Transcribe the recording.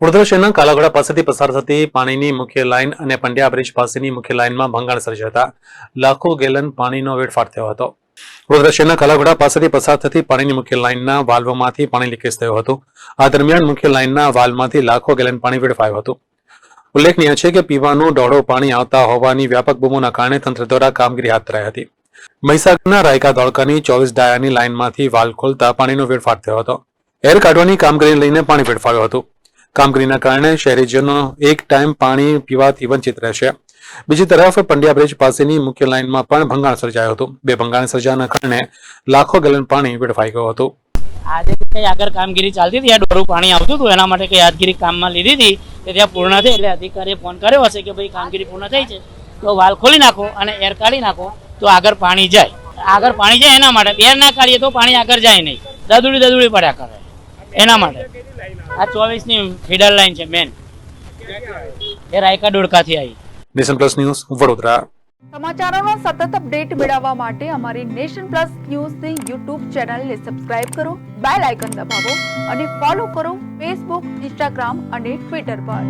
વડોદરા શહેરના કાલાઘોડા પાસેથી પસાર થતી પાણીની મુખ્ય લાઇન અને પંડ્યા બ્રિજ પાસેની મુખ્ય લાઇનમાં ભંગાણ સર્જાતા લાખો ગેલન પાણીનો વેડફાટ થયો હતો. વડોદરા શહેરના કાલાઘોડા પાસેથી પસાર થતી પાણીની મુખ્ય લાઇનના વાલ્વમાંથી પાણી લીકેજ થયું હતું. આ દરમિયાન મુખ્ય લાઇનના વાલ્વમાંથી લાખો ગેલન પાણી વેડફાયું હતું. ઉલ્લેખનીય છે કે પીવાનું ડોળો પાણી આવતા હોવાની વ્યાપક બૂમોના કારણે તંત્ર દ્વારા કામગીરી હાથ ધરાઈ હતી. મહીસાગરના રાયકા ધોળકાની ચોવીસ ડાયાની લાઇનમાંથી વાલ્વ ખોલતા પાણીનો વેડફાટ થયો હતો. એર કાઢવાની કામગીરીને લઈને પાણી વેડફાયું હતું. કામગીરીના કારણે શહેરીજનો એક ટાઈમ પાણી પીવાથી વંચિત રહેશે. બીજી તરફ પંડ્યા બ્રિજ પાસેની મુખ્ય લાઇનમાં પણ ભંગાણ સર્જાયું હતું. બે ભંગાણ સર્જાના કારણે લાખો ગેલન પાણી વેડફાઈ ગયું હતું. આજે કઈ આગળ કામગીરી ચાલતી હતી, આ ડોરું પાણી આવતું હતું, એના માટે કઈ યાદગીરી કામમાં લીધી હતી કે ત્યાં પૂર્ણ થઈ એટલે અધિકારીએ ફોન કર્યો હશે કે ભાઈ કામગીરી પૂર્ણ થઈ છે. તો વાલ ખોલી નાખો અને એર કાઢી નાખો, તો આગળ પાણી જાય. આગળ પાણી જાય એના માટે. એર ના કાઢીએ તો પાણી આગળ જાય નહીં. દદુડી દદુડી પડ્યા કરે. એના માટે. આ ચોવીસની ફીડર લાઈન છે મેન એ રાયકા ડોડકાથી આવી. Nation plus news Vadodara. સમાચારોનો સતત અપડેટ મેળવવા માટે અમારી નેશન પ્લસ ન્યૂઝની યુટ્યુબ ચેનલને સબસ્ક્રાઇબ કરો બેલ આઇકન દબાવો અને ફોલો કરો ફેસબુક ઇન્સ્ટાગ્રામ અને ટ્વિટર પર.